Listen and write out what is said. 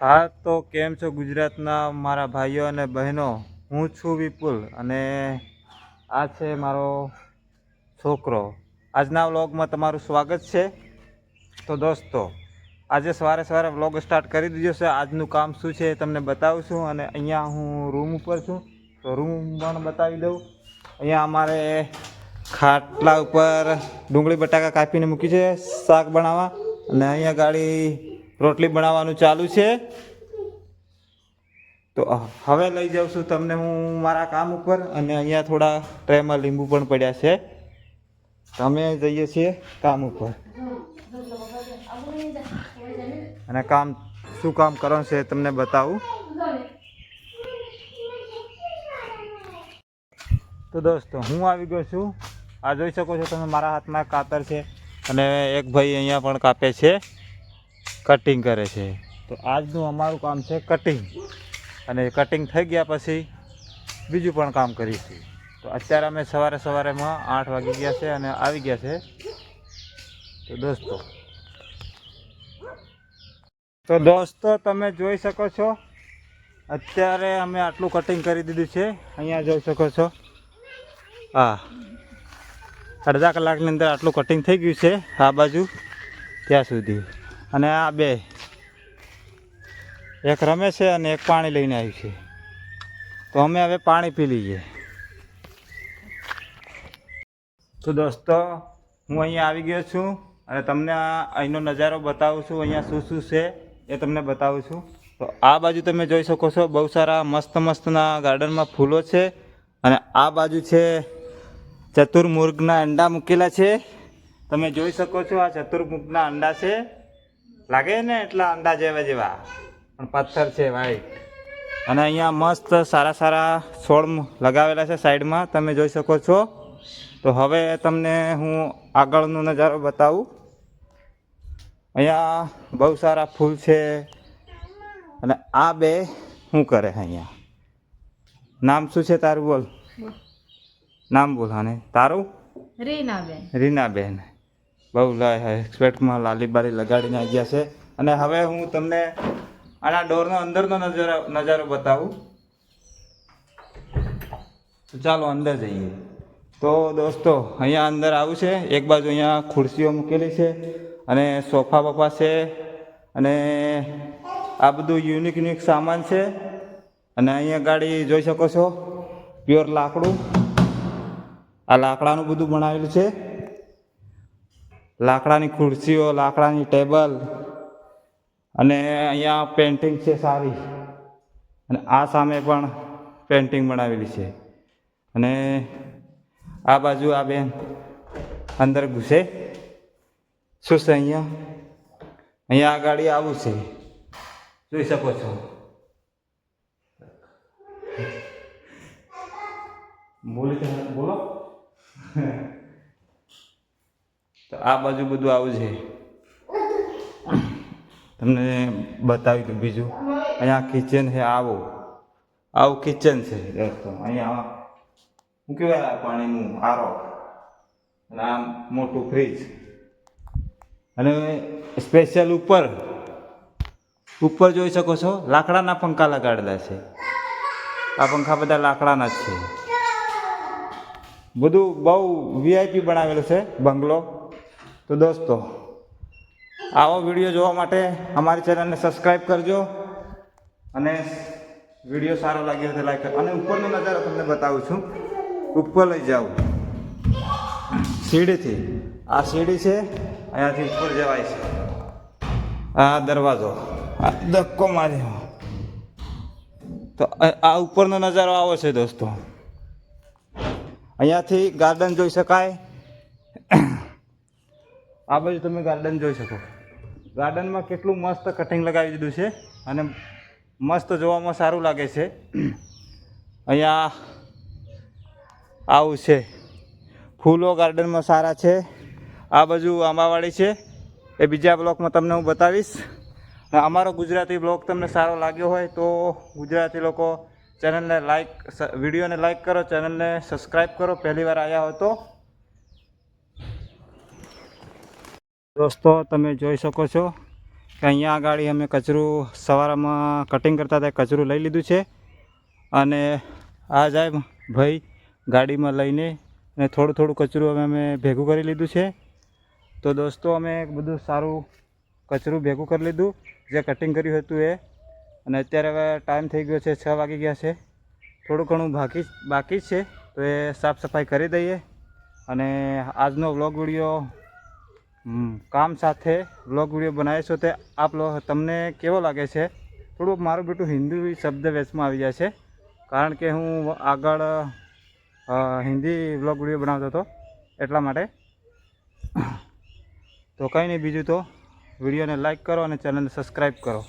હા, તો કેમ છો ગુજરાતના મારા ભાઈઓ અને બહેનો? હું છું વિપુલ અને આ છે મારો છોકરો. આજના વ્લોગમાં તમારું સ્વાગત છે. તો દોસ્તો, આજે સવારે સવારે વ્લોગ સ્ટાર્ટ કરી દીધો છે. આજનું કામ શું છે તમને બતાવું છું અને અહીંયા હું રૂમ ઉપર છું. તો રૂમ પણ બતાવી દઉં. અહીંયા અમારે ખાટલા ઉપર ડુંગળી બટાકા કાપીને મૂકી છે, શાક બનાવવા. અને અહીંયા ગાડી રોટલી બનાવવાનું ચાલુ છે. તો હવે લઈ જાઉં છું તમને હું મારા કામ ઉપર અને અહીંયા થોડા ટ્રેમાં લીંબુ પણ પડ્યા છે. અમે જઈએ છીએ કામ ઉપર. અને કામ, શું કામ કરવાનું છે તમને બતાવું. તો દોસ્તો, હું આવી ગયો છું. આ જોઈ શકો છો તમે, મારા હાથમાં કાતર છે અને એક ભાઈ અહીંયા પણ કાપે છે. કટિંગ કરે છે. તો આજનું અમારું કામ છે કટિંગ અને કટિંગ થઈ ગયા પછી બીજું પણ કામ કરીશું. તો અત્યારે અમે સવારે સવારેમાં આઠ વાગી ગયા છે અને આવી ગયા છે. તો દોસ્તો. તો દોસ્તો, તમે જોઈ શકો છો, અત્યારે અમે આટલું કટિંગ કરી દીધું છે. અહીંયા જોઈ શકો છો. હા અડધા કલાકની અંદર આટલું કટિંગ થઈ ગયું છે, આ બાજુ, ત્યાં સુધી. અને આ બે. એક રમે છે અને એક પાણી લઈને આવ્યું છે. તો અમે હવે પાણી પી લઈએ. તો દોસ્તો, હું અહીંયા આવી ગયો છું અને તમને અહીંનો નજારો બતાવું છું, અહીંયા શું શું છે એ તમને બતાવું છું. તો આ બાજુ તમે જોઈ શકો છો, બહુ સારા, મસ્ત મસ્તના ગાર્ડનમાં ફૂલો છે. અને આ બાજુ છે ચતુર્મુર્ગના અંડા મૂકેલા છે. તમે જોઈ શકો છો આ ચતુર્મુર્ગના અંડા છે. લાગે ને એટલા અંડા જેવા જેવા? પણ પથ્થર છે વાઈટ અને અહીંયા મસ્ત સારા સારા છોડ લગાવેલા છે સાઈડમાં તમે જોઈ શકો છો. તો હવે તમને હું આગળનો નજારો બતાવું. અહીંયા બહુ સારા ફૂલ છે. અને આ બે શું કરે અહીંયા? નામ શું છે તારું બોલ? નામ બોલ અને તારું? રીનાબેન. રીનાબેન. બહુ એક્સપેક્ટમાં લાલીબારી લગાડીને આવી ગયા છે. અને હવે હું તમને આના ડોરનો અંદરનો નજારો નજારો બતાવું. તો ચાલો અંદર જઈએ. તો દોસ્તો, અહીંયા અંદર આવું છે. એક બાજુ અહીંયા ખુરશીઓ મૂકેલી છે અને સોફા બફા છે અને આ બધું યુનિક યુનિક સામાન છે. અને અહીંયા ગાડી જોઈ શકો છો. પ્યોર લાકડું. આ લાકડાનું બધું બનાવેલું છે. લાકડાની ખુરશીઓ, લાકડાની ટેબલ અને અહીંયા પેન્ટિંગ છે સારી. અને આ સામે પણ પેન્ટિંગ બનાવેલી છે. અને આ બાજુ આ બેન અંદર ઘૂસે. શું છે અહીંયા? અહીંયા આ ગાડી આવું છે. જોઈ શકો છો. બોલી બોલો. તો આ બાજુ બધું આવું છે. તમને બતાવી દઉં બીજું. અહીંયા કિચન છે, આવું. આવું કિચન છે. દોસ્તો અહીંયા શું કહેવાય પાણીનું આરો. અને આમ મોટું ફ્રીજ અને સ્પેશિયલ ઉપર. ઉપર જોઈ શકો છો, લાકડાના પંખા લગાડેલા છે. આ પંખા બધા લાકડાના જ છે. બધું બહુ વીઆઈપી બનાવેલું છે, બંગલો. તો દોસ્તો, આવો વીડિયો જોવા માટે અમારી ચેનલને સબસ્ક્રાઈબ કરજો અને વીડિયો સારો લાગ્યો તો લાઈક અને ઉપરનો નજારો તમને બતાવું છું. ઉપર લઈ જાઉં સીડીથી. આ સીડી છે, અહીંયાથી ઉપર જવાય છે. આ દરવાજો. આ ધક્કો માર્યો. તો આ આ ઉપરનો નજારો આવો છે દોસ્તો. અહીંયાથી ગાર્ડન જોઈ શકાય. આ બાજુ તમે ગાર્ડન જોઈ શકો. ગાર્ડનમાં કેટલું મસ્ત કટિંગ લગાવી દીધું છે અને મસ્ત જોવામાં સારું લાગે છે. અહીંયા આવું છે. ફૂલો ગાર્ડનમાં સારા છે. આ બાજુ આંબાવાડી છે. એ બીજા બ્લોકમાં તમને હું બતાવીશ. અમારો ગુજરાતી બ્લોગ તમને સારો લાગ્યો હોય તો ગુજરાતી લોકો ચેનલને લાઈક વિડીયોને લાઈક કરો, ચેનલને સબસ્ક્રાઈબ કરો. પહેલી વાર આવ્યા હો તો દોસ્તો, તમે જોઈ શકો છો કે અહીંયા આગળ અમે કચરું સવારમાં કટિંગ કરતા હતા, કચરું લઈ લીધું છે. અને આ જાય ભાઈ ગાડીમાં લઈને અને થોડું થોડું કચરું અમે અમે ભેગું કરી લીધું છે. તો દોસ્તો, અમે બધું સારું કચરું ભેગું કરી લીધું. જે કટિંગ કર્યું હતું એ. અને અત્યારે હવે ટાઈમ થઈ ગયો છે, છ વાગી ગયા છે. થોડું ઘણું બાકી બાકી છે. તો એ સાફ સફાઈ કરી દઈએ. અને આજનો વ્લોગ વીડિયો કામ સાથે વ્લોગ વીડિયો બનાવીશું તે આપ તમને કેવો લાગે છે? થોડુંક મારું બેટું હિન્દી શબ્દ વેચમાં આવી જાય છે, કારણ કે હું આગળ હિન્દી વ્લોગ વીડિયો બનાવતો હતો એટલા માટે. તો કંઈ નહીં, બીજું તો વિડીયોને લાઇક કરો અને ચેનલને સબસ્ક્રાઈબ કરો.